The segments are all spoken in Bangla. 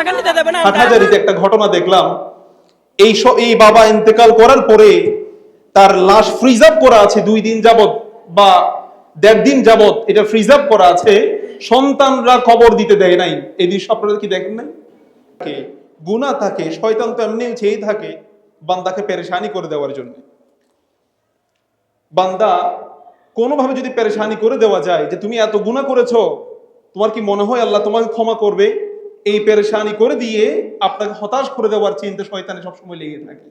টাকা নিতে দেবে না হাটহাজারিতে একটা ঘটনা দেখলাম এই এই বাবা ইন্তেকাল করার পরে তার লাশ ফ্রিজ আপ করা আছে দুই দিন যাবত বা দেড় দিন যাবত এটা ফ্রিজ আপ করা আছে সন্তানরা খবর দিতে দেয় নাই। এই দৃশ্য আপনারা কি দেখেন নাই? গুনাহ থাকে শয়তান তো এমনি চেয়ে থাকে বান্দাকে পেরেশানি করে দেওয়ার জন্য। বান্দা কোনোভাবে যদি পেরেশানি করে দেওয়া যায় যে তুমি এত গুনাহ করেছ তোমার কি মনে হয় আল্লাহ তোমাকে ক্ষমা করবে? এই পেরেশানি করে দিয়ে আপনাকে হতাশ করে দেওয়ার চিন্তা শয়তানে সবসময় লেগে থাকে।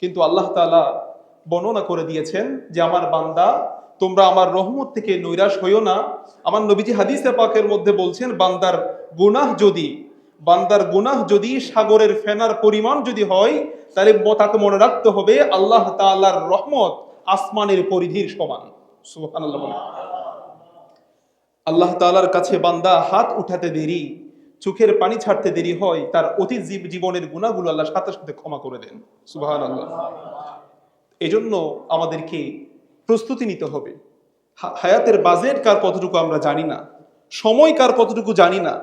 কিন্তু আল্লাহ তাআলা বর্ণনা করে দিয়েছেন যে, আমার বান্দা, তোমরা আমার রহমত থেকে নৈরাশ হইও না। আমার নবীজি হাদিসে পাকের মধ্যে বলছেন, বান্দার গুনাহ যদি, বান্দার গুনাহ যদি সাগরের ফেনার পরিমাণ যদি হয়, তাহলে তাকে মনে রাখতে হবে আল্লাহ তাআলার রহমত আসমানের পরিধির সমান। আল্লাহ তাআলার কাছে বান্দা হাত উঠাতে দেরি চোখের পানি ছাড়তে দেরি হয়, তার অতীত জীবনের গুণাগুলো আল্লাহ সাথে সাথে ক্ষমা করে দেন। সুবাহান আল্লাহ এজন্য আমাদেরকে প্রস্তুতি নিতে হবে। হায়াতের বাজেট কার কতটুকু আমরা জানি না, সময় কার কতটুকু জানি না।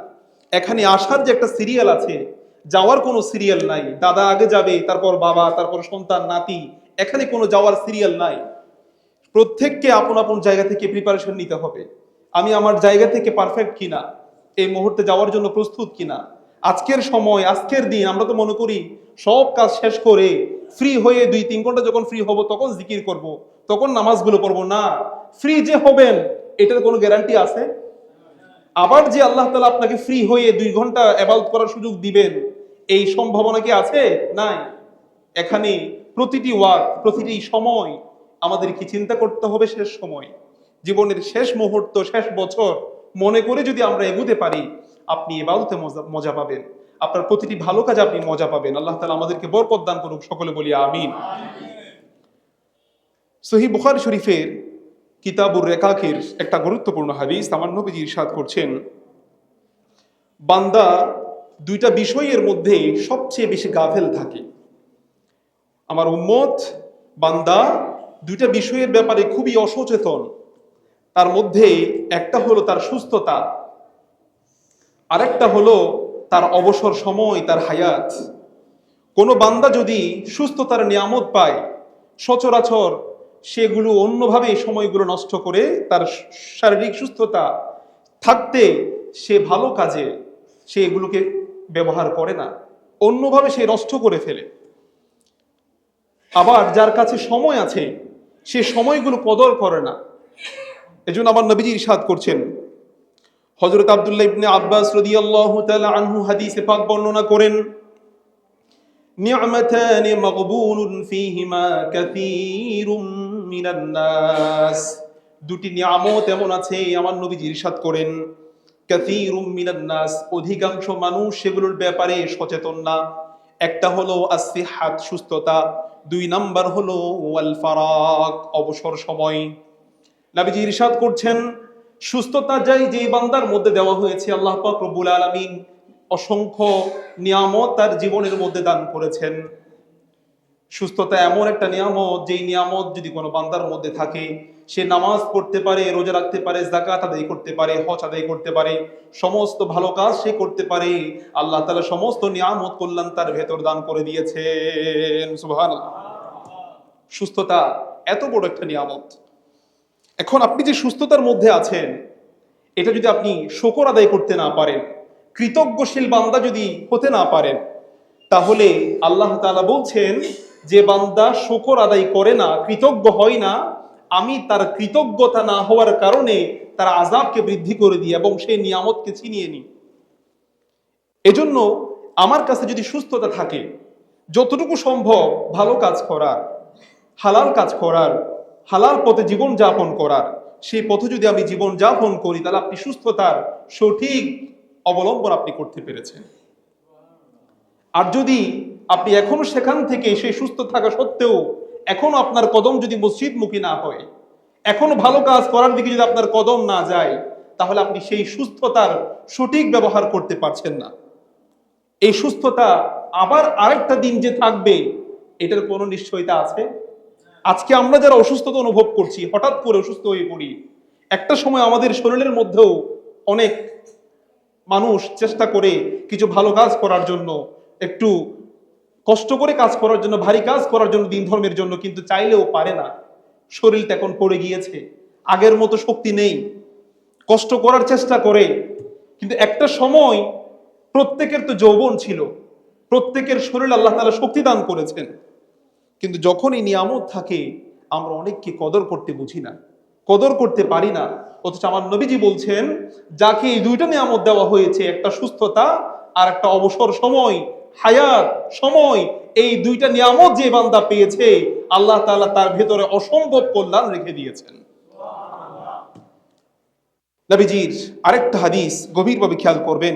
এখানে আসার যে একটা সিরিয়াল আছে, যাওয়ার কোনো সিরিয়াল নাই। দাদা আগে যাবে, তারপর বাবা, তারপর সন্তান, নাতি, এখানে কোনো যাওয়ার সিরিয়াল নাই। প্রত্যেককে আপন আপন জায়গা থেকে প্রিপারেশন নিতে হবে। আমি আমার জায়গা থেকে পারফেক্ট কিনা? এই মুহূর্তে যাওয়ার জন্য প্রস্তুত কিনা? আজকের সময়, আজকের দিন আমরা তো মনে করি সব কাজ শেষ করে ফ্রি হয়ে দুই তিন ঘণ্টা যখন ফ্রি হব তখন জিকির করব, তখন নামাজগুলো পড়ব। না ফ্রি যে হবেন, এটার কোনো গ্যারান্টি আছে? আবার যে আল্লাহ তালা আপনাকে ফ্রি হয়ে দুই ঘণ্টা অ্যাবাউট করার সুযোগ দিবেন, এই সম্ভাবনা কি আছে? নাই। এখানে প্রতিটি ওয়ার্ক প্রতিটি সময় আমাদেরকে চিন্তা করতে হবে শেষ সময়। জীবনের শেষ মুহূর্ত, শেষ বছর মনে করে যদি আমরা এগুতে পারি, আপনি এবাউতে মজা পাবেন। আপনার প্রতিটি ভালো কাজে আপনি মজা পাবেন। আল্লাহ তালা আমাদেরকে বরকত দান করুক, সকলে বলি আমিন। সহি বুখারি শরীফের কিতাবুর রেকাকের একটা গুরুত্বপূর্ণ হাদিস আমার নবীজি ইরশাদ করছেন। বান্দা দুইটা বিষয়ের মধ্যে সবচেয়ে বেশি গাফেল থাকে। আমার উম্মত, বান্দা দুইটা বিষয়ের ব্যাপারে খুবই অসচেতন। তার মধ্যে একটা হলো তার সুস্থতা, আরেকটা হলো তার অবসর সময়, তার হায়াত। কোনো বান্দা যদি সুস্থতার নিয়ামত পায়, সচরাচর সেগুলো অন্যভাবে সময়গুলো নষ্ট করে তার শারীরিক সুস্থতা থাকতে সে ভালো কাজে সে এগুলোকে ব্যবহার করে না। অন্যভাবে সে নষ্ট করে ফেলে। আবার যার কাছে সময় আছে, সে সময়গুলো কদর করে না। এজন্য আমার নবীজি ইরশাদ করছেন। হযরত আব্দুল্লাহ ইবনে আব্বাস রাদিয়াল্লাহু তাআলা আনহু হাদিসে পাক বর্ণনা করেন নি'মাতানি মাগবুনুন ফীহিমা কাসীরুম মিনান নাস। দুটি নিয়ামত এমন আছে, আমার নবীজি ইরশাদ করেন, কাসীরুম মিনান নাস, অধিকাংশ মানুষ সেগুলোর ব্যাপারে সচেতন না। একটা হলো আসিহাত সুস্থতা। দুই নাম্বার হলো ওয়াল ফারাক, অবসর সময়। নাবিজি ইরশাদ করছেন, সুস্থতা যাই যে বান্দার মধ্যে দেওয়া হয়েছে, আল্লাহ পাক রব্বুল আলামিন অসংখ্য নিয়ামত তার জীবনের মধ্যে দান করেছেন। সুস্থতা এমন একটা নিয়ামত, যেই নিয়ামত যদি কোনো বান্দার মধ্যে থাকে, সে নামাজ পড়তে পারে, রোজা রাখতে পারে জাকাত আদায় করতে পারে, হজ আদায় করতে পারে, সমস্ত ভালো কাজ সে করতে পারে, আল্লাহ তাআলা সমস্ত নিয়ামত কল্যাণ তার ভেতর দান করে দিয়েছেন। সুবহানাল্লাহ। সুস্থতা এত বড় একটা নিয়ামত। এখন আপনি যে সুস্থতার মধ্যে আছেন, এটা যদি আপনি শকর আদায় করতে না পারেন, কৃতজ্ঞশীল বান্দা যদি হতে না পারেন, তাহলে আল্লাহ তাআলা বলছেন, যে বান্দা শকর আদায় করে না, কৃতজ্ঞ হয় না, আমি তার কৃতজ্ঞতা না হওয়ার কারণে তার আজাবকে বৃদ্ধি করে দিই এবং সেই নিয়ামতকে ছিনিয়ে নিই। এজন্য আমার কাছে যদি সুস্থতা থাকে, যতটুকু সম্ভব ভালো কাজ করার, হালাল কাজ করার হালাল পথে জীবন যাপন করার। সেই পথে যদি আমি জীবন যাপন করি, তাহলে আপনি সুস্থতার সঠিক অবলম্বন আপনি করতে পেরেছেন। আর যদি আপনি এখনও সেখান থেকে সেই সুস্থ থাকা সত্ত্বেও এখনও আপনার কদম যদি মসজিদমুখী না হয়, এখনও ভালো কাজ করার দিকে যদি আপনার কদম না যায়, তাহলে আপনি সেই সুস্থতার সঠিক ব্যবহার করতে পারছেন না। এই সুস্থতা আবার আরেকটা দিন যে থাকবে, এটার কোনো নিশ্চয়তা আছে? আজকে আমরা যারা অসুস্থতা অনুভব করছি, হঠাৎ করে অসুস্থ হয়ে পড়ি, একটা সময় আমাদের শরীরের মধ্যেও অনেক মানুষ চেষ্টা করে কিছু ভালো কাজ করার জন্য, একটু কষ্ট করে কাজ করার জন্য, ভারী কাজ করার জন্য, দিন ধর্মের জন্য, কিন্তু চাইলেও পারে না। শরীরটা এখন পড়ে গিয়েছে, আগের মতো শক্তি নেই, কষ্ট করার চেষ্টা করে, কিন্তু একটা সময় প্রত্যেকের তো যৌবন ছিল, প্রত্যেকের শরীর আল্লাহ তালা শক্তি দান করেছেন। কিন্তু যখন এই নিয়ামত থাকে, আমরা অনেককে কদর করতে বুঝি না, কদর করতে পারি না। অথচ আমার নবীজি বলছেন, যাকে এই দুইটা নিয়ামত দেওয়া হয়েছে, একটা সুস্থতা আর একটা অবসর সময়, হায়াত সময়, এই দুইটা নিয়ামত যে বান্দা পেয়েছে, আল্লাহ তাআলা তার ভেতরে অসম্ভব কল্যাণ রেখে দিয়েছেন। নবীজির আরেকটা হাদিস গভীরভাবে খেয়াল করবেন।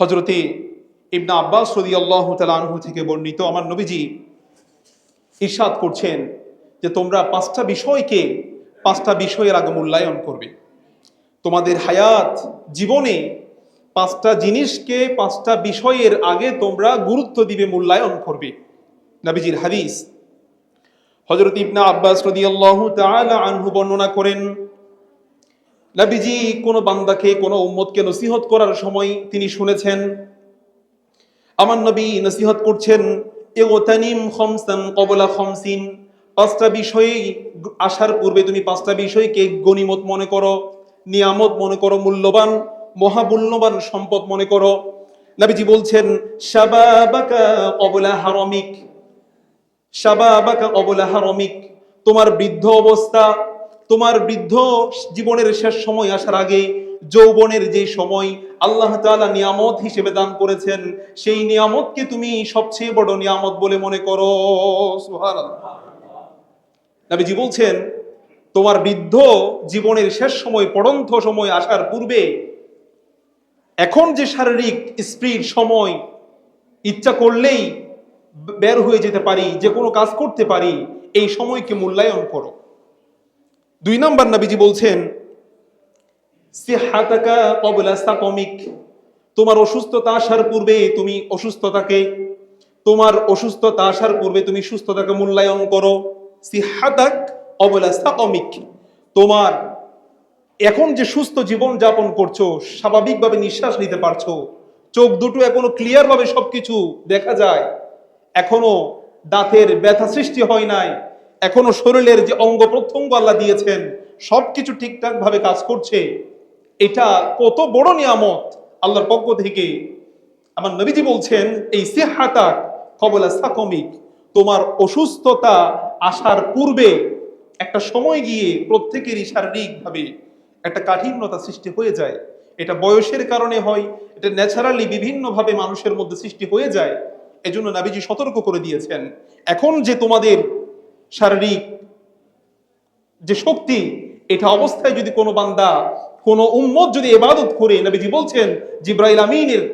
হজরতে ইবনা আব্বাস রদি আল্লাহ আনহু থেকে বর্ণিত, আমার নবীজি ইরশাদ করছেন যে তোমরা পাঁচটা বিষয়কে, পাঁচটা বিষয়ের আগে মূল্যায়ন করবে। তোমাদের হায়াত জীবনে পাঁচটা জিনিসকে, পাঁচটা বিষয়ের আগে তোমরা গুরুত্ব দিবে, মূল্যায়ন করবে। নবীজির হাদিস। হজরত ইবনা আব্বাস রদিয়াল্লাহু তাআলা আনহু বর্ণনা করেন, নবীজি কোন বান্দাকে, কোন উম্মতকে নসিহত করার সময় তিনি শুনেছেন, আমার নবী নসিহত করছেন এগোতানিম খমসান কবলা খমসিন। পাঁচটা বিষয়ে আসার পূর্বে তুমি পাঁচটা বিষয়কে গনিমত মনে করো, নিয়ামত মনে করো, মূল্যবান, মহামূল্যবান সম্পদ মনে করো। নবীজি বলছেন, শাবাবাকা কবলা হারমিক, শাবাবাকা কবলা হারমিক, তোমার বৃদ্ধ অবস্থা, তোমার বৃদ্ধ জীবনের শেষ সময় আসার আগে যৌবনের যে সময় আল্লাহ তাআলা নিয়ামত হিসেবে দান করেছেন, সেই নিয়ামতকে তুমি সবচেয়ে বড় নিয়ামত বলে মনে করো। নবীজি বলছেন, তোমার বৃদ্ধ জীবনের শেষ সময়, পড়ন্ত সময় আসার পূর্বে এখন যে শারীরিক স্ত্রীর সময়, ইচ্ছা করলেই বের হয়ে যেতে পারি, যে কোনো কাজ করতে পারি, এই সময়কে মূল্যায়ন করো। দুই নাম্বার নবীজি বলছেন তোমার অসুস্থতা আসার পূর্বে তুমি অসুস্থতাকে, তোমার অসুস্থতা আসার পূর্বে তুমি সুস্থতাকে মূল্যায়ন করো। সিহাতাক অবলা সাকমিক তোমার এখন যে সুস্থ জীবন যাপন করছ, স্বাভাবিকভাবে নিঃশ্বাস নিতে পারছ। চোখ দুটো এখনও ক্লিয়ার ভাবে সবকিছু দেখা যায়। এখনও দাঁতের ব্যথা সৃষ্টি হয় নাই। এখনও শরীরের যে অঙ্গ প্রত্যঙ্গ আল্লাহ দিয়েছেন, সবকিছু ঠিকঠাক ভাবে কাজ করছে। এটা কত বড় নিয়ামত আল্লাহর পক্ষ থেকে। আমার নবীজি বলছেন, এই সেহাতাক কবলা সাকমিক, তোমার অসুস্থতা আসার পূর্বে একটা সময় গিয়ে প্রত্যেকেরই শারীরিকভাবে একটা কাঠিন্যতা সৃষ্টি হয়ে যায়। এটা বয়সের কারণে হয়, এটা ন্যাচারালি বিভিন্নভাবে মানুষের মধ্যে সৃষ্টি হয়ে যায়। এজন্য নাবিজি সতর্ক করে দিয়েছেন, এখন যে তোমাদের শারীরিক যে শক্তি, এটা অবস্থায় যদি কোনো বান্দা কোনো উম্মত যদি এবাদত করে, নবীজি বলছেন, জিব্রাইল আমিনের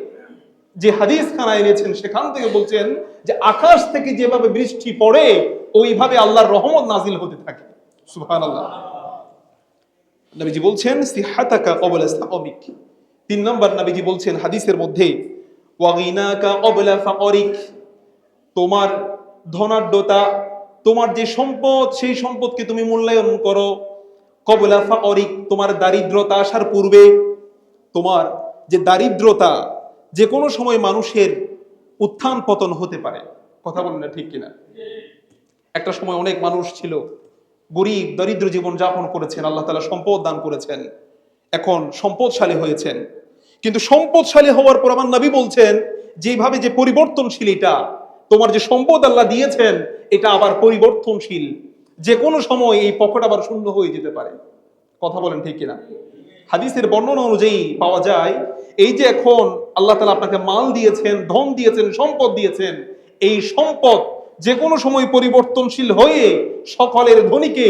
যে হাদিস খানা এনেছেন, সেখান থেকে বলছেন যে আকাশ থেকে যেভাবে বৃষ্টি পড়ে, ওইভাবে আল্লাহর রহমত নাজিল হতে থাকে। সুবহানাল্লাহ। নবীজি বলছেন, সিহাতাকা কবলা সাকমিক তিন নম্বর নবীজি বলছেন হাদিসের মধ্যে, ওয়াগিনাকা কবলা ফাকরিক তোমার ধনাঢ্যতা, তোমার যে সম্পদ, সেই সম্পদকে তুমি মূল্যায়ন করো। কবলা ফাকরিক তোমার দারিদ্রতা আসার পূর্বে তোমার যে দারিদ্রতা যে কোনো সময় মানুষের উত্থান পতন হতে পারে। কথা বলেন না ঠিক কিনা? একটা সময় অনেক মানুষ ছিল, গরিব, দরিদ্র জীবন যাপন করেছেন, আল্লাহ তালা সম্পদ দান করেছেন, এখন সম্পদশালী হয়েছেন। কিন্তু সম্পদশালী হওয়ার পর আমার নবী বলছেন যেভাবে যে পরিবর্তনশীল এটা, তোমার যে সম্পদ আল্লাহ দিয়েছেন, এটা আবার পরিবর্তনশীল। যে কোনো সময় এই পকেট আবার শূন্য হয়ে যেতে পারে। কথা বলেন ঠিক কিনা? হাদিসের বর্ণনা অনুযায়ী পাওয়া যায়, এই যে এখন আল্লাহ তালা আপনাকে মাল দিয়েছেন, ধন দিয়েছেন, সম্পদ দিয়েছেন, এই সম্পদ যে কোনো সময় পরিবর্তনশীল হয়ে সকলের ধনীকে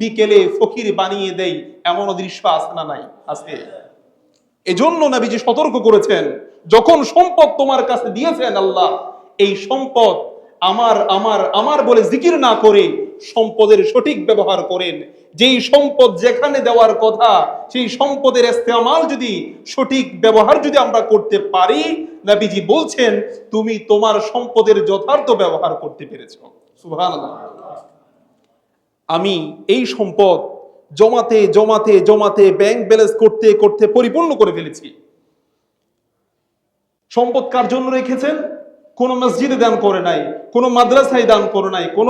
বিকেলে ফকির বানিয়ে দেয় এমন দৃশ্য আছে না নাই? আছে। এজন্য নবীজি সতর্ক করেছেন, যখন সম্পদ তোমার কাছে দিয়েছেন আল্লাহ, এই সম্পদ আমার আমার আমার বলে জিকির না করে সম্পদের সঠিক ব্যবহার করেন। যেই সম্পদ যেখানে দেওয়ার কথা, সেই সম্পদের ইস্তেমাল যদি সঠিক ব্যবহার যদি আমরা করতে পারি, নবীজি বলছেন, তুমি তোমার সম্পদের যথার্থ ব্যবহার করতে পেরেছ। আমি এই সম্পদ জমাতে জমাতে জমাতে ব্যাংক ব্যালেন্স করতে করতে পরিপূর্ণ করে ফেলেছি। সম্পদ কার জন্য রেখেছেন? কোন মসজিদে দান করে নাই, কোন মাদ্রাসায় দান করে নাই, কোন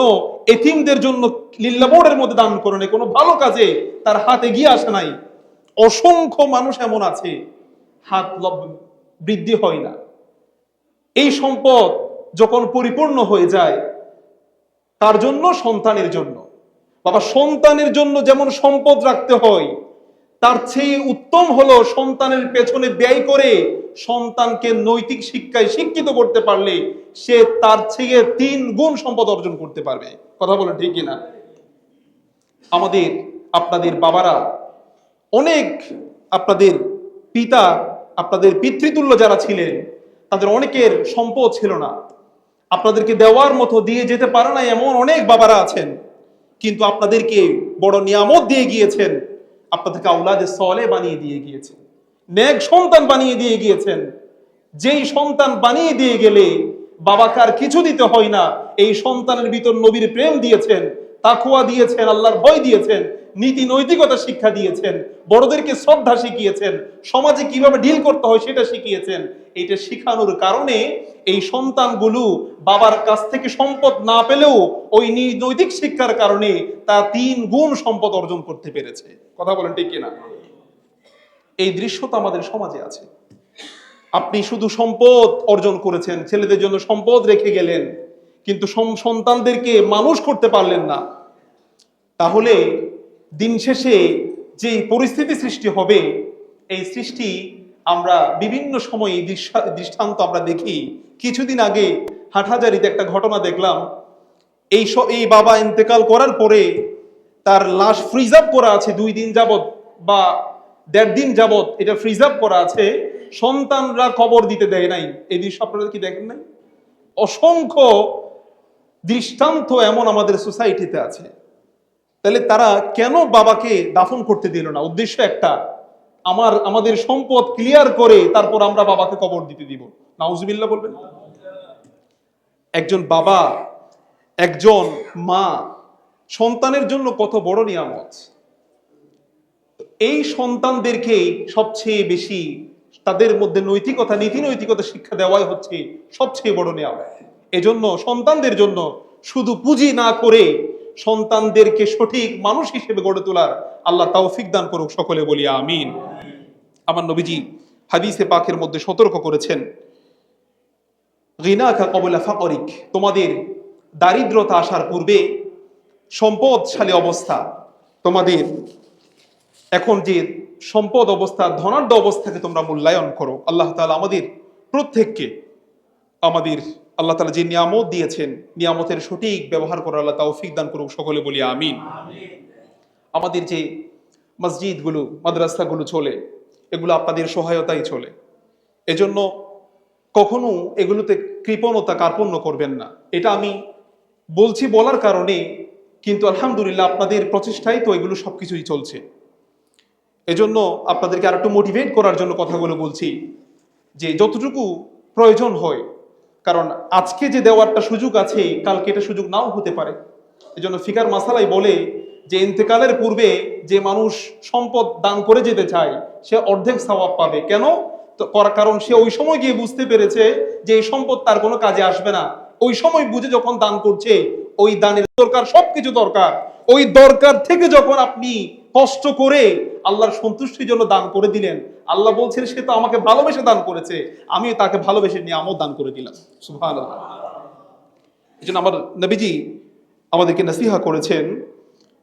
এতিমদের জন্য লিল্লা বোর্ডের মধ্যে দান করে নাই, কোনো ভালো কাজে তার হাত এগিয়ে আসে নাই। অসংখ্য মানুষ এমন আছে, হাত বৃদ্ধি হয় না। এই সম্পদ যখন পরিপূর্ণ হয়ে যায়, তার জন্য সন্তানের জন্য। বাবা, সন্তানের জন্য যেমন সম্পদ রাখতে হয় তার চেয়ে উত্তম হলো সন্তানের পেছনে ব্যয় করে সন্তানকে নৈতিক শিক্ষায় শিক্ষিত করতে পারলে সে তার চেয়ে তিন গুণ সম্পদ অর্জন করতে পারবে। কথা বলে ঠিক কিনা? আমাদের, আপনাদের বাবারা, অনেক আপনাদের পিতা, আপনাদের পিতৃতুল্য যারা ছিলেন, তাদের অনেকের সম্পদ ছিল না। আপনাদেরকে দেওয়ার মতো দিয়ে যেতে পারে না এমন অনেক বাবারা আছেন, কিন্তু আপনাদেরকে বড় নিয়ামত দিয়ে গিয়েছেন। আপনাদেরকে আউলাদে সলে বানিয়ে দিয়ে গিয়েছেন। নেক সন্তান বানিয়ে দিয়ে গিয়েছেন। যেই সন্তান বানিয়ে দিয়ে গেলে বাবাকে আর কিছু দিতে হয় না। এই সন্তানের ভিতর নবীর প্রেম দিয়েছেন। তাকুয়া দিয়েছেন, আল্লাহর ভয় দিয়েছেন, নীতি নৈতিকতা শিক্ষা দিয়েছেন, বড়দেরকে শ্রদ্ধা শিখিয়েছেন, সমাজে কীভাবে ডিল করতে হয় সেটা শিখিয়েছেন। এটা শিখানোর কারণে এই সন্তানগুলো বাবার কাছ থেকে সম্পদ না পেলেও ওই নৈতিক শিক্ষার কারণে তা তিন গুণ সম্পদ অর্জন করতে পেরেছে। কথা বলেন ঠিক কিনা? এই দৃশ্য তো আমাদের সমাজে আছে। আপনি শুধু সম্পদ অর্জন করেছেন, ছেলেদের জন্য সম্পদ রেখে গেলেন কিন্তু সন্তানদেরকে মানুষ করতে পারলেন না। তাহলে দিন শেষে যে পরিস্থিতি সৃষ্টি হবে, এই সৃষ্টি আমরা বিভিন্ন সময়ে দৃষ্টান্ত আমরা দেখি। কিছুদিন আগে হাটহাজারিতে একটা ঘটনা দেখলাম। এই এই বাবা ইন্তেকাল করার পরে তার লাশ ফ্রিজ আপ করা আছে দুই দিন যাবৎ বা দেড় দিন যাবৎ এটা ফ্রিজ আপ করা আছে। সন্তানরা কবর দিতে দেয় নাই। এই দৃশ্য আপনারা কি দেখেন নাই? অসংখ্য দৃষ্টান্ত এমন আমাদের সোসাইটিতে আছে। তাহলে তারা কেন বাবাকে দাফন করতে দিল না? উদ্দেশ্য একটা, আমার, আমাদের সম্পদ ক্লিয়ার করে তারপর আমরা বাবাকে কবর দিতে দিব। নাউজুবিল্লাহ বলবেন? একজন বাবা, একজন মা, সন্তানের জন্য কত বড় নিয়ামত। এই সন্তানদেরকে সবচেয়ে বেশি তাদের মধ্যে নৈতিকতা নীতি নৈতিকতা শিক্ষা দেওয়াই হচ্ছে সবচেয়ে বড় নিয়ামত। এজন্য, সন্তানদের জন্য শুধু পুঁজি না করে সন্তানদেরকে সঠিক মানুষ হিসেবে গড়ে তোলার আল্লাহ তৌফিক দান করুক সকলে বলি আমিন। আমার নবীজি হাদিসে পাকের মধ্যে সতর্ক করেছেন রিনাকা কবলা ফাকরিক তোমাদের দারিদ্রতা আসার পূর্বে সম্পদশালী অবস্থা, তোমাদের এখন যে সম্পদ অবস্থা, ধনাঢ্য অবস্থাকে তোমরা মূল্যায়ন করো। আল্লাহ তাআলা আমাদের প্রত্যেককে আমাদের আল্লাহ তালা যে নিয়ামত দিয়েছেন, নিয়ামতের সঠিক ব্যবহার করার আল্লাহ তৌফিক দান করুক, সকলে বলি আমিন। আমাদের যে মসজিদগুলো, মাদ্রাসাগুলো চলে, এগুলো আপনাদের সহায়তাই চলে। এজন্য কখনো এগুলোতে কৃপণতা কার্পণ্য করবেন না। এটা আমি বলছি বলার কারণে, কিন্তু আলহামদুলিল্লাহ আপনাদের প্রচেষ্টায় তো এগুলো সব কিছুই চলছে। এজন্য আপনাদেরকে আর একটু মোটিভেট করার জন্য কথাগুলো বলছি, যে যতটুকু প্রয়োজন হয় কারণ আজকে যে দেওয়ারটা সুযোগ আছে, কালকে এটা সুযোগ নাও হতে পারে। এজন্য ফিকার মাসালাই বলে যে ইন্তেকালের পূর্বে যে মানুষ সম্পদ দান করে যেতে চায়, সে অর্ধেক সওয়াব পাবে। কেন? করার কারণ সে ওই সময় গিয়ে বুঝতে পেরেছে যে এই সম্পদ তার কোনো কাজে আসবে না। ওই সময় বুঝে যখন দান করছে, ওই দানের দরকার সবকিছু দরকার। ওই দরকার থেকে যখন আপনি কষ্ট করে আল্লাহর সন্তুষ্টির জন্য দান করে দিলেন। আল্লাহ বলছেন, সে তো আমাকে ভালোবেসে দান করেছে। আমি তাকে ভালোবেসে নিয়ে আমও দান করে দিলাম। সুভান এই জন্য আমার নবীজি আমাদেরকে নসিহা করেছেন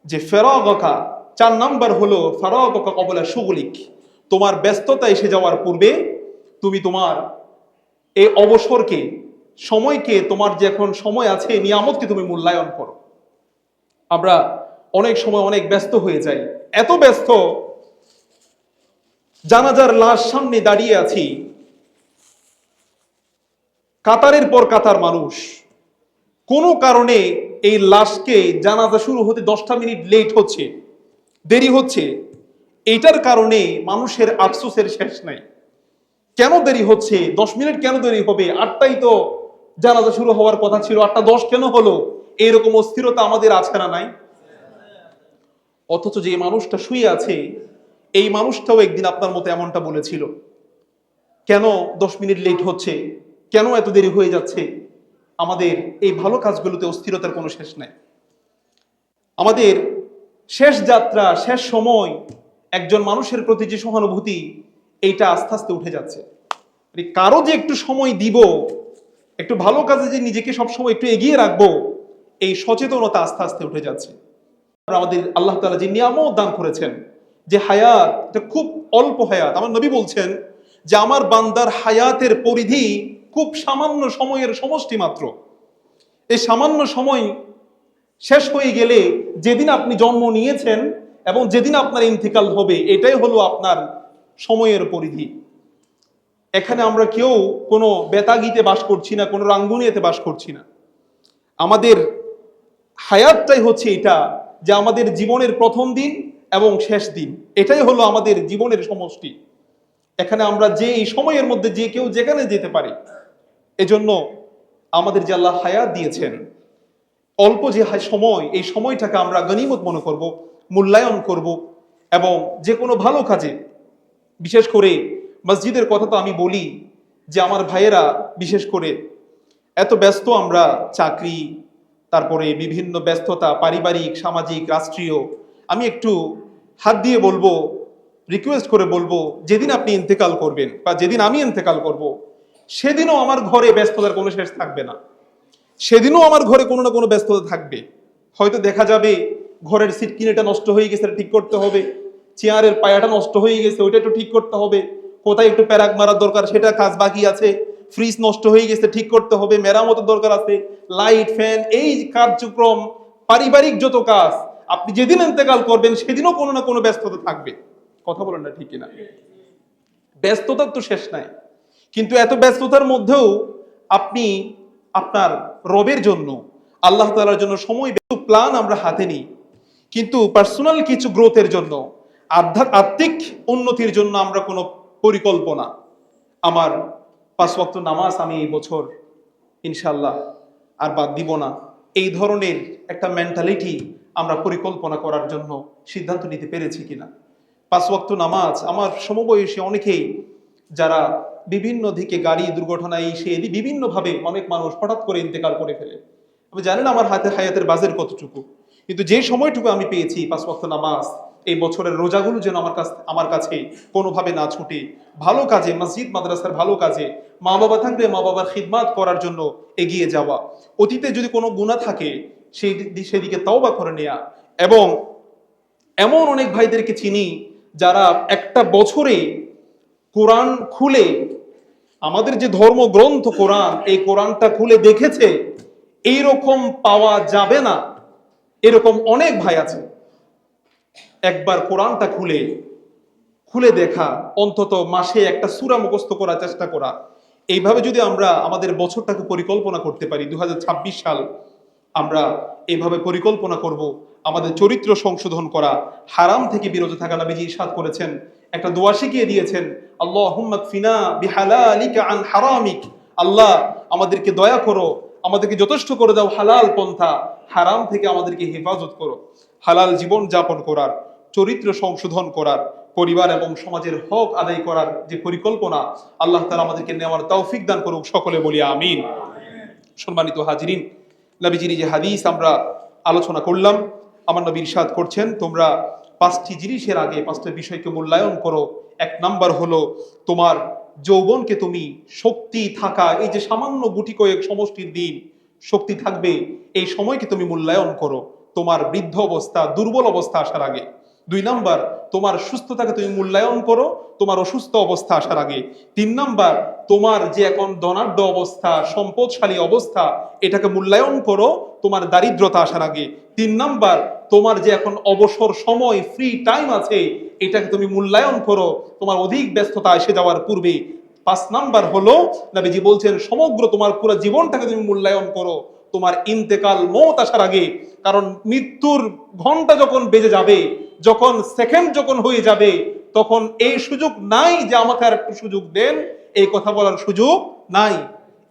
যে, ফেরাগকা, চার নাম্বার হলো, ফেরাগকা কবলা সুগলিক তোমার ব্যস্ততা এসে যাওয়ার পূর্বে তুমি তোমার এই অবসরকে, সময়কে, তোমার যে এখন সময় আছে, নিয়ামতকে তুমি মূল্যায়ন করো। আমরা অনেক সময় অনেক ব্যস্ত হয়ে যাই। এত ব্যস্ত, জানাজার লাশ সামনে দাঁড়িয়ে আছি। কাতারের পর কাতার মানুষ। কোনো কারণে এই লাশকে জানাজা শুরু হতে দশটা মিনিট লেট হচ্ছে, দেরি হচ্ছে। এইটার কারণে মানুষের আফসোসের শেষ নাই। কেন দেরি হচ্ছে? দশ মিনিট কেন দেরি হবে? আটটাই তো জানাজা শুরু হওয়ার কথা ছিল, আটটা দশ কেন হলো? এরকম অস্থিরতা আমাদের আছে না নাই। অথচ যে মানুষটা শুয়ে আছে, এই মানুষটাও একদিন আপনার মতো এমনটা বলেছিল। কেন দশ মিনিট লেট হচ্ছে? কেন এত দেরি হয়ে যাচ্ছে? আমাদের এই ভালো কাজগুলোতে অস্থিরতার কোনো শেষ নেই। আমাদের শেষ যাত্রা, শেষ সময় একজন মানুষের প্রতি যে সহানুভূতি, এইটা আস্তে আস্তে উঠে যাচ্ছে। মানে কারও যে একটু সময় দিব, একটু ভালো কাজে যে নিজেকে সবসময় একটু এগিয়ে রাখব, এই সচেতনতা আস্তে আস্তে উঠে যাচ্ছে। আমাদের আল্লাহ তালা যে নিয়ামত দান করেছেন, যে হায়াত, এটা খুব অল্প হায়াত। আমার নবী বলছেন যে আমার বান্দার হায়াতের পরিধি খুব সামান্য সময়ের সমষ্টি মাত্র। এই সামান্য সময় শেষ হয়ে গেলে যেদিন আপনি জন্ম নিয়েছেন এবং যেদিন আপনার ইন্তিকাল হবে, এটাই হলো আপনার সময়ের পরিধি। এখানে আমরা কেউ কোনো বেতাগিতে বাস করছি না, কোনো রাঙ্গুনিয়াতে বাস করছি না। আমাদের হায়াতটাই হচ্ছে এটা যে আমাদের জীবনের প্রথম দিন এবং শেষ দিন। এটাই হলো আমাদের জীবনের সমষ্টি। এখানে আমরা যে এই সময়ের মধ্যে যে কেউ যেখানে যেতে পারি, এজন্য আমাদের যে আল্লাহ হায়াত দিয়েছেন, অল্প যে সময়, এই সময়টাকে আমরা গনিমত মনে করব, মূল্যায়ন করব এবং যে কোনো ভালো কাজে, বিশেষ করে মসজিদের কথা তো আমি বলি যে আমার ভাইয়েরা বিশেষ করে এত ব্যস্ত আমরা চাকরি তারপরে বিভিন্ন ব্যস্ততা, পারিবারিক, সামাজিক, রাষ্ট্রীয়, আমি একটু হাত দিয়ে বলব রিকোয়েস্ট করে বলব, যেদিন আপনি ইন্তেকাল করবেন বা যেদিন আমি ইন্তেকাল করব, সেদিনও আমার ঘরে ব্যস্ততার কোনো শেষ থাকবে না। সেদিনও আমার ঘরে কোনো না কোনো ব্যস্ততা থাকবে। হয়তো দেখা যাবে ঘরের সিট কিনেটা নষ্ট হয়ে গেছে ঠিক করতে হবে। চেয়ারের পায়াটা নষ্ট হয়ে গেছে, ওইটা একটু ঠিক করতে হবে। কোথায় একটু প্যারাক মারার দরকার, সেটা কাজ বাকি আছে। ফ্রিজ নষ্ট হয়ে গেছে, ঠিক করতে হবে, মেরামতের দরকার আছে লাইট ফ্যান এই কার্যক্রম, পারিবারিক যত কাজ, আপনি যেদিন ইন্তেকাল করবেন, সেদিনও কোনো না কোনো ব্যস্ততা থাকবে। কথা বলেন না ঠিক কিনা? ব্যস্ততার তো শেষ নাই। কিন্তু এত ব্যস্ততার মধ্যেও আপনি আপনার রবের জন্য, আল্লাহ তালার জন্য সময় প্ল্যান আমরা হাতে নিই। কিন্তু পার্সোনাল কিছু গ্রোথের জন্য আধ্যা আত্মিক উন্নতির জন্য আমরা কোনো পরিকল্পনা, আমার পাঁচ ওয়াক্ত নামাজ আমি এই বছর ইনশাল্লাহ আর বাদ দিব না। এই ধরনের একটা মেন্টালিটি আমরা পরিকল্পনা করার জন্য সিদ্ধান্ত নিতে পেরেছি কিনা। পাঁচ ওয়াক্ত নামাজ আমার সমবয়সী অনেকেই যারা বিভিন্ন দিকে গাড়ি দুর্ঘটনায় সে বিভিন্নভাবে অনেক মানুষ হঠাৎ করে ইন্তেকাল করে ফেলে। আমি জানি না আমার হাতে হায়াতের বাজের কতটুকু। কিন্তু যে সময়টুকু আমি পেয়েছি পাঁচ ওয়াক্ত নামাজ এই বছরের রোজাগুলো যেন আমার কাছ আমার কাছে কোনোভাবে না ছুটে। ভালো কাজে, মসজিদ, মাদ্রাসার ভালো কাজে মা বাবা থাকলে মা বাবার খিদমাত করার জন্য এগিয়ে যাওয়া। অতীতে যদি কোনো গুণা থাকে, সেই সেদিকে তওবা করে নেয়া। এবং এমন অনেক ভাইদেরকে চিনি, যারা একটা বছরে কোরআন খুলে, আমাদের যে ধর্মগ্রন্থ কোরআন, এই কোরআনটা খুলে দেখেছে, এইরকম পাওয়া যাবে না। এরকম অনেক ভাই আছে। একবার কোরআনটা খুলে খুলে দেখা, অন্তত মাসে একটা সুরা মুখস্থ করার চেষ্টা করা। এইভাবে যদি আমরা আমাদের বছরটাকে পরিকল্পনা করতে পারি দু হাজার ছাব্বিশ সাল, আমরা এইভাবে পরিকল্পনা করব, আমাদের চরিত্র সংশোধন করা, হারাম থেকে বিরত থাকা নবীজি ইরশাদ করেছেন, একটা দোয়া শিখিয়ে দিয়েছেন, আল্লাহুম্মা ফিনা বিহালালিকা আন হারামিক। আল্লাহ, আমাদেরকে দয়া করো, আমাদেরকে যথেষ্ট করে দাও হালাল পন্থা, হারাম থেকে আমাদেরকে হেফাজত করো, হালাল জীবন যাপন করার। চরিত্র সংশোধন করার, পরিবার এবং সমাজের হক আদায় করার যে পরিকল্পনা, আল্লাহ তালা আমাদেরকে নেওয়ার তৌফিক দান করুক সকলে বলি আমিন। সম্মানিত হাজিরিন, নবীজির যে হাদিস আমরা আলোচনা করলাম, আমার নবী ইরশাদ করছেন, তোমরা পাঁচটি জিনিসের আগে, পাঁচটা বিষয়কে মূল্যায়ন করো। এক নাম্বার হলো, তোমার যৌবনকে তুমি শক্তি থাকা, এই যে সামান্য গুটি কয়েক সমষ্টির দিন শক্তি থাকবে, এই সময়কে তুমি মূল্যায়ন করো। তোমার বৃদ্ধ অবস্থা, দুর্বল অবস্থা আসার আগে। দুই নাম্বার, তোমার সুস্থতাকে তুমি মূল্যায়ন করো, তোমার অসুস্থ অবস্থা আসার আগে। তিন নাম্বার, তোমার যে এখন ধনাঢ্য অবস্থা, সম্পদশালী অবস্থা, এটাকে মূল্যায়ন করো, তোমার দারিদ্রতা আসার আগে। তিন নাম্বার, তোমার যে এখন অবসর সময় ফ্রি টাইম আছে, এটাকে তুমি মূল্যায়ন করো, তোমার অধিক ব্যস্ততা এসে যাওয়ার পূর্বে। পাঁচ নাম্বার হলো, নবীজি বলছেন, সমগ্র তোমার পুরো জীবনটাকে তুমি মূল্যায়ন করো, তোমার ইন্তেকাল, মৌত আসার আগে। কারণ মৃত্যুর ঘণ্টা যখন বেজে যাবে যখন সেকেন্ড যখন হয়ে যাবে, তখন এই সুযোগ নাই যে আমাকে আর একটু সুযোগ দেন। এই কথা বলার সুযোগ নাই।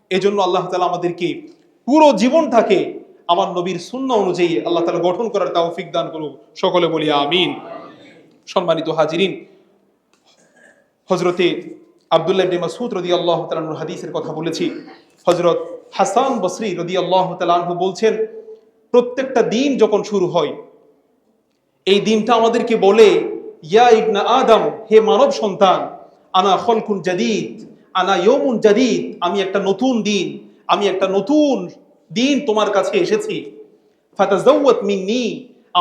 এজন্য আল্লাহ তালা আমাদেরকে পুরো জীবনটাকে আমার নবীর শূন্য অনুযায়ী আল্লাহ তালা গঠন করার তৌফিক দান করুক। সকলে বলি আমিন। সম্মানিত হাজিরিন হজরতে আবদুল্লাহ ইবনে মাসউদ রাদিয়াল্লাহু তাআলার হাদিসের কথা বলেছি। হযরত হাসান বসরি রাদিয়াল্লাহু তাআলাহু বলছেন, প্রত্যেকটা দিন যখন শুরু হয় এই দিনটা আমাদেরকে বলে, ইয়া ইবনা আদম, হে মানব সন্তান, আনা খলকুন জাদিদ, আনা ইয়মুন জাদিদ, আমি একটা নতুন দিন, আমি একটা নতুন দিন তোমার কাছে এসেছি। ফাতাজাওয়াত মিন্নি,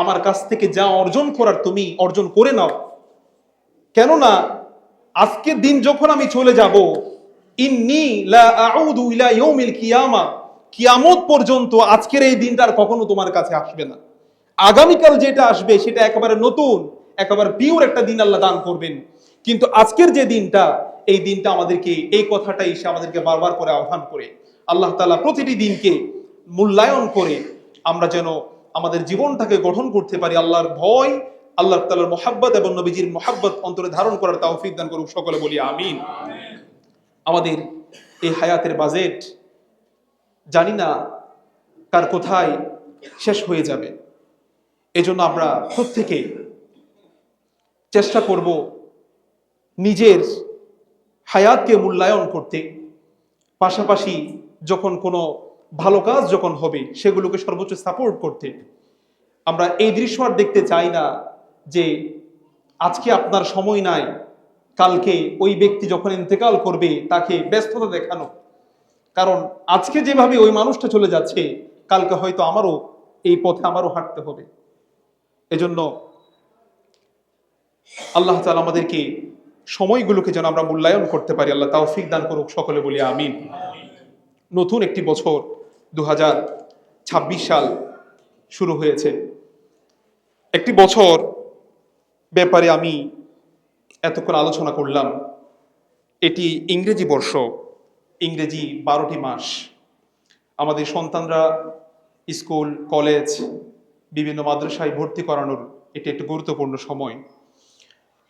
আমার কাছ থেকে যা অর্জন করার তুমি অর্জন করে নাও। কেননা, আজকের দিন যখন আমি চলে যাব, ইন্নি লা আউদু ইলা ইয়াউমিল কিয়ামা, কিয়ামত পর্যন্ত আজকের এই দিনটা আর কখনো তোমার কাছে আসবে না। আগামীকাল যেটা আসবে সেটা একেবারে নতুন, একেবারে পিওর একটা দিন আল্লাহ দান করবেন। কিন্তু আজকের যে দিনটা, এই দিনটা আমাদেরকে এই কথাটাই এসে আমাদেরকে বারবার করে আহ্বান করে। আল্লাহ তাআলা প্রতিটি দিনকে মূল্যায়ন করে আমরা যেন আমাদের জীবনটাকে গঠন করতে পারি আল্লাহর ভয়, আল্লাহ তাআলার মোহাব্বত এবং নবীজির মোহাব্বত অন্তরে ধারণ করার তৌফিক দান করুক, সকলে বলি আমিন। আমাদের এই হায়াতের বাজেট জানি না কার কোথায় শেষ হয়ে যাবে। এজন্য আমরা প্রত্যেকে চেষ্টা করব নিজের হায়াতকে মূল্যায়ন করতে। পাশাপাশি যখন কোনো ভালো কাজ যখন হবে, সেগুলোকে সর্বোচ্চ সাপোর্ট করতে। আমরা এই দৃশ্য আর দেখতে চাই না যে আজকে আপনার সময় নাই, কালকে ওই ব্যক্তি যখন ইন্তেকাল করবে, তাকে ব্যস্ততা দেখানো। কারণ আজকে যেভাবে ওই মানুষটা চলে যাচ্ছে, কালকে হয়তো আমারও এই পথে আমারও হাঁটতে হবে। এজন্য আল্লাহ তাআলা আমাদেরকে সময়গুলোকে যেন আমরা মূল্যায়ন করতে পারি। আল্লাহ তাওফিক দান করুক, সকলে বলি আমিন। নতুন একটি বছর দু হাজার ছাব্বিশ সাল শুরু হয়েছে। একটি বছর ব্যাপারে আমি এতক্ষণ আলোচনা করলাম। এটি ইংরেজি বর্ষ, ইংরেজি বারোটি মাস। আমাদের সন্তানরা স্কুল, কলেজ বিভিন্ন মাদ্রাসায় ভর্তি করানোর এটি একটি গুরুত্বপূর্ণ সময়।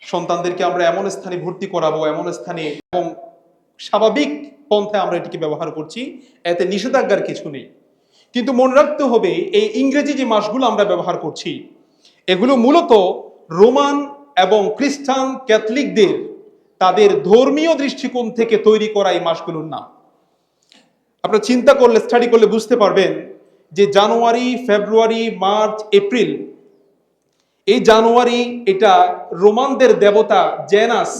সন্তানদেরকে আমরা এমন স্থানে ভর্তি করাবো, এমন স্থানে এবং স্বাভাবিক পন্থায় আমরা এটিকে ব্যবহার করছি, এতে নিষেধাজ্ঞার কিছু নেই। কিন্তু মনে রাখতে হবে, এই ইংরেজি যে মাসগুলো আমরা ব্যবহার করছি, এগুলো মূলত রোমান এবং খ্রিস্টান ক্যাথলিকদের, তাদের ধর্মীয় দৃষ্টিকোণ থেকে তৈরি করা এই মাসগুলোর নাম। আপনারা চিন্তা করলে, স্টাডি করলে বুঝতে পারবেন যে জানুয়ারি, ফেব্রুয়ারি, মার্চ, এপ্রিল, এই জানুয়ারি এটা রোমানদের দেবতা জেনাস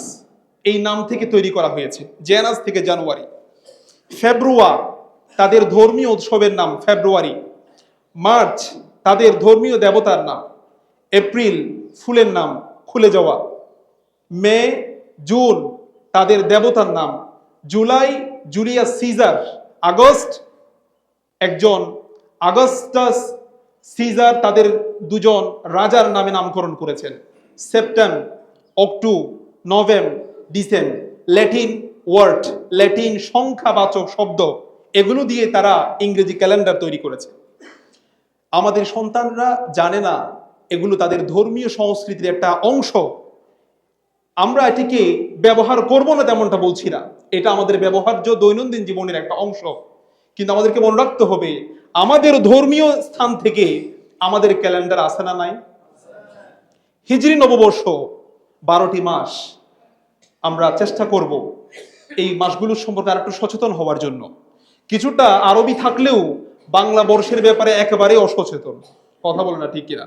এই নাম থেকে তৈরি করা হয়েছে, জেনাস থেকে জানুয়ারি। ফেব্রুয়া, তাদের ধর্মীয় উৎসবের নাম ফেব্রুয়ারি। মার্চ, তাদের ধর্মীয় দেবতার নাম। এপ্রিল, ফুলের নাম, খুলে যাওয়া। মে, জুন, তাদের দেবতার নাম। July, Julius caesar. আগস্ট, একজন আগস্টাস সিজার তাদের দুজন রাজার নামে নামকরণ করেছেন। সেপ্টেম অক্টু নভেম ডিসেম ল্যাটিন ওয়ার্ড, ল্যাটিন সংখ্যাবাচক শব্দ, এগুলো দিয়ে তারা ইংরেজি ক্যালেন্ডার তৈরি করেছে। আমাদের সন্তানরা জানে না, এগুলো তাদের ধর্মীয় সংস্কৃতির একটা অংশ। আমরা এটিকে ব্যবহার করব না তেমনটা বলছি না। এটা আমাদের ব্যবহার্য দৈনন্দিন জীবনের একটা অংশ। কিন্তু আমাদেরকে মনে রাখতে হবে আমাদের ধর্মীয় স্থান থেকে আমাদের ক্যালেন্ডার আছে না নাই? হিজরি নববর্ষ বারোটি মাস আমরা চেষ্টা করব এই মাসগুলোর সম্পর্কে আরেকটু সচেতন হওয়ার জন্য। কিছুটা আরবি থাকলেও বাংলা বর্ষের ব্যাপারে একেবারেই অসচেতন। কথা বলে না ঠিক কিনা?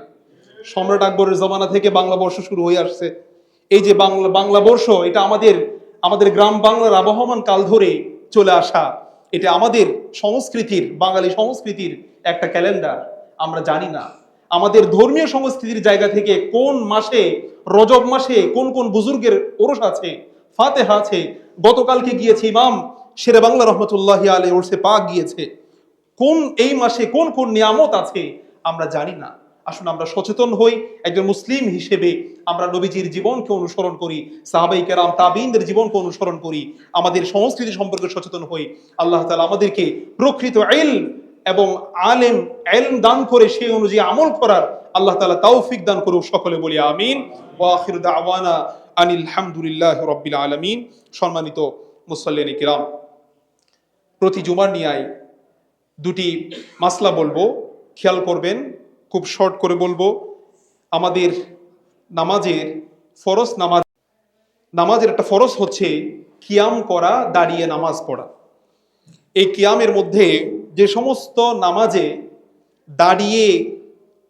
সম্রাট আকবরের জমানা থেকে বাংলা বর্ষ শুরু হয়ে আসছে। এই যে বাংলা বাংলা বর্ষ, এটা আমাদের আমাদের গ্রাম বাংলার আবহমান কাল ধরে চলে আসা এটা আমাদের সংস্কৃতির, বাঙালি সংস্কৃতির একটা ক্যালেন্ডার, আমরা জানি না। আমাদের ধর্মীয় সংস্কৃতির জায়গা থেকে কোন মাসে, রজব মাসে কোন কোন বুজুর্গের ওরস আছে, ফাতেহা আছে, গতকালকে গিয়েছে ইমাম, শেরে বাংলা রহমতুল্লাহ আলী ওরসে পাক গিয়েছে, কোন এই মাসে কোন কোন নিয়ামত আছে, আমরা জানি না। আসুন আমরা সচেতন হই। একজন মুসলিম হিসেবে আমরা নবীজির জীবনকে অনুসরণ করি, সাহাবাই কেরাম, তাবিনদের জীবনকে অনুসরণ করি, আমাদের সংস্কৃতি সম্পর্কে সচেতন হই। আল্লাহ তালা আমাদেরকে প্রকৃত এল এবং আলেম এলম দান করে সেই অনুযায়ী আমল করার আল্লাহ তালা তৌফিক দান করুক সকলে বলি আমিন। ওয়াখির দাওয়ানা আনিল হামদুলিল্লাহ রব্বিল আলমিন। সম্মানিত মুসল্লিন কিরাম, প্রতি জুমার নিয়ায় দুটি মাসলা বলব। খেয়াল করবেন খুব শর্ট করে বলব, আমাদের নামাজের ফরজ নামাজ, নামাজের একটা ফরজ হচ্ছে কিয়াম করা দাঁড়িয়ে নামাজ পড়া। এই কিয়ামের মধ্যে যে সমস্ত নামাজে দাঁড়িয়ে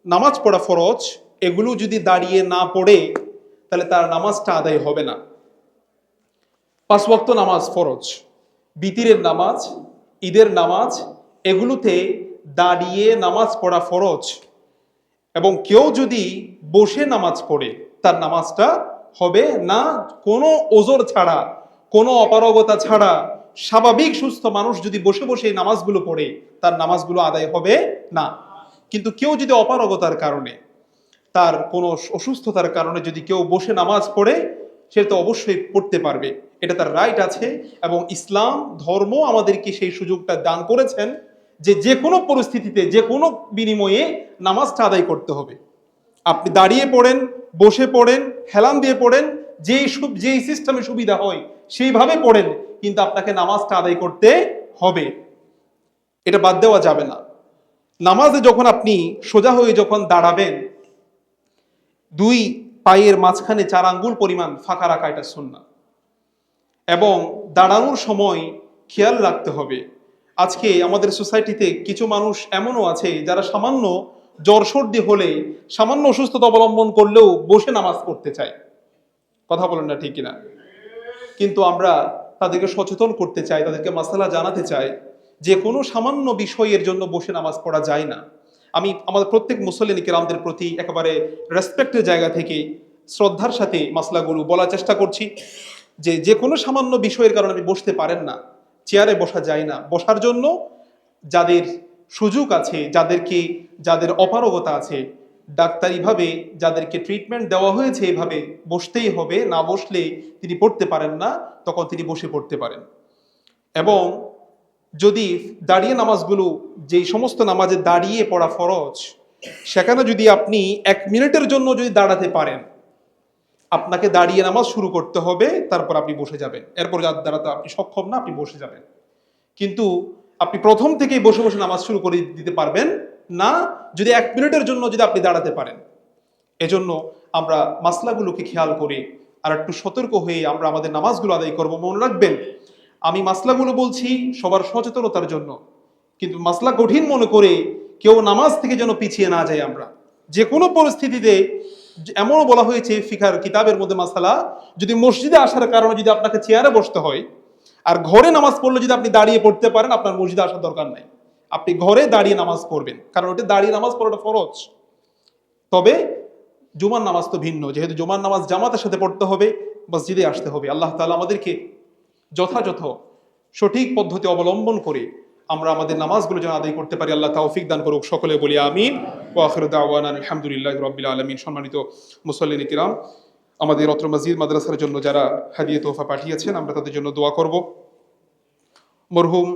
নামাজ পড়া ফরজ, এগুলো যদি দাঁড়িয়ে না পড়ে, তাহলে তার নামাজটা আদায় হবে না। পাঁচ ওয়াক্ত নামাজ ফরজ, বিতিরের নামাজ, ঈদের নামাজ, এগুলোতে দাঁড়িয়ে নামাজ পড়া ফরজ এবং কেউ যদি বসে নামাজ পড়ে, তার নামাজটা হবে না কোনো ওজোর ছাড়া, কোনো অপারগতা ছাড়া। স্বাভাবিক সুস্থ মানুষ যদি বসে বসে নামাজগুলো পড়ে, তার নামাজগুলো আদায় হবে না। কিন্তু কেউ যদি অপারগতার কারণে, তার কোনো অসুস্থতার কারণে যদি কেউ বসে নামাজ পড়ে, সে তো অবশ্যই পড়তে পারবে। এটা তার রাইট আছে এবং ইসলাম, ধর্ম আমাদেরকে সেই সুযোগটা দান করেছেন। যে যে কোনো পরিস্থিতিতে, যে কোনো বিনিময়ে নামাজটা আদায় করতে হবে। আপনি দাঁড়িয়ে পড়েন, বসে পড়েন, হেলান দিয়ে পড়েন যেই যেই সিস্টেমে সুবিধা হয়, সেইভাবে পড়েন, কিন্তু আপনাকে নামাজটা আদায় করতে হবে। এটা বাদ দেওয়া যাবে না। নামাজে যখন আপনি সোজা হয়ে যখন দাঁড়াবেন, দুই পায়ের মাঝখানে চার আঙ্গুল পরিমাণ ফাঁকা রাখা এটা সুন্না এবং দাঁড়ানোর সময় খেয়াল রাখতে হবে। আজকে আমাদের সোসাইটিতে কিছু মানুষ এমনও আছে যারা সামান্য জ্বর সর্দি হলে, সামান্য অসুস্থতা অবলম্বন করলেও বসে নামাজ পড়তে চায়। কথা বলেন না ঠিক কিনা? কিন্তু আমরা তাদেরকে সচেতন করতে চাই, তাদেরকে মাসালা জানাতে চাই যে কোনো সামান্য বিষয়ের জন্য বসে নামাজ পড়া যায় না। আমি আমাদের প্রত্যেক মুসল্লিন কেরামদের প্রতি একেবারে রেসপেক্টের জায়গা থেকে শ্রদ্ধার সাথে মাসলাগুলো বলার চেষ্টা করছি যে যে কোনো সামান্য বিষয়ের কারণে আপনি বসতে পারেন না। চেয়ারে বসা যায় না। বসার জন্য যাদের সুযোগ আছে, যাদেরকে, যাদের অপারগতা আছে, ডাক্তারিভাবে যাদেরকে ট্রিটমেন্ট দেওয়া হয়েছে এভাবে বসতেই হবে, না বসলে তিনি পড়তে পারেন না, তখন তিনি বসে পড়তে পারেন। এবং যদি দাঁড়িয়ে নামাজগুলো, যেই সমস্ত নামাজে দাঁড়িয়ে পড়া ফরজ, সেখানে যদি আপনি এক মিনিটের জন্য যদি দাঁড়াতে পারেন আপনাকে দাঁড়িয়ে নামাজ শুরু করতে হবে, তারপর আপনি বসে যাবেন। এরপর যার দাঁড়াতে আপনি সক্ষম না, আপনি বসে যাবেন। কিন্তু আপনি প্রথম থেকেই বসে বসে নামাজ শুরু করে দিতে পারবেন না, যদি এক মিনিটের জন্য যদি আপনি দাঁড়াতে পারেন। এজন্য আমরা মাসলাগুলোকে খেয়াল করে আর একটু সতর্ক হয়ে আমরা আমাদের নামাজগুলো আদায় করব। মনে রাখবেন, আমি মাসলাগুলো বলছি সবার সচেতনতার জন্য, কিন্তু মাসলা কঠিন মনে করে কেউ নামাজ থেকে যেন পিছিয়ে না যায় আমরা। যে কোনো পরিস্থিতিতে এমনও বলা হয়েছে ফিকার কিতাবের মধ্যে মাসালা, যদি মসজিদে আসার কারণে যদি আপনাকে চেয়ারে বসতে হয়, আর ঘরে নামাজ পড়লে যদি আপনি দাঁড়িয়ে পড়তে পারেন, আপনার মসজিদে আসার দরকার নাই। আপনি ঘরে দাঁড়িয়ে নামাজ পড়বেন, কারণ ওটা দাঁড়িয়ে নামাজ পড়াটা ফরজ। তবে জুমার নামাজ তো ভিন্ন, যেহেতু জুমার নামাজ জামাতের সাথে পড়তে হবে, মসজিদে আসতে হবে। আল্লাহ তালা আমাদেরকে যথাযথ সঠিক পদ্ধতি অবলম্বন করে আমরা আমাদের নামাজগুলো যেন আদায় করতে পারি, আল্লাহ তাওফিক দান করুক, সকলে বলি আমিন। ও আখির দাওয়ানা আলহামদুলিল্লাহ রবিল আলমিন। সম্মানিত মুসল্লিন ইকরাম আমাদের অত্র মসজিদ মাদ্রাসার জন্য যারা হাদিয়ে তোহফা পাঠিয়েছেন, আমরা তাদের জন্য দোয়া করব। মরহুম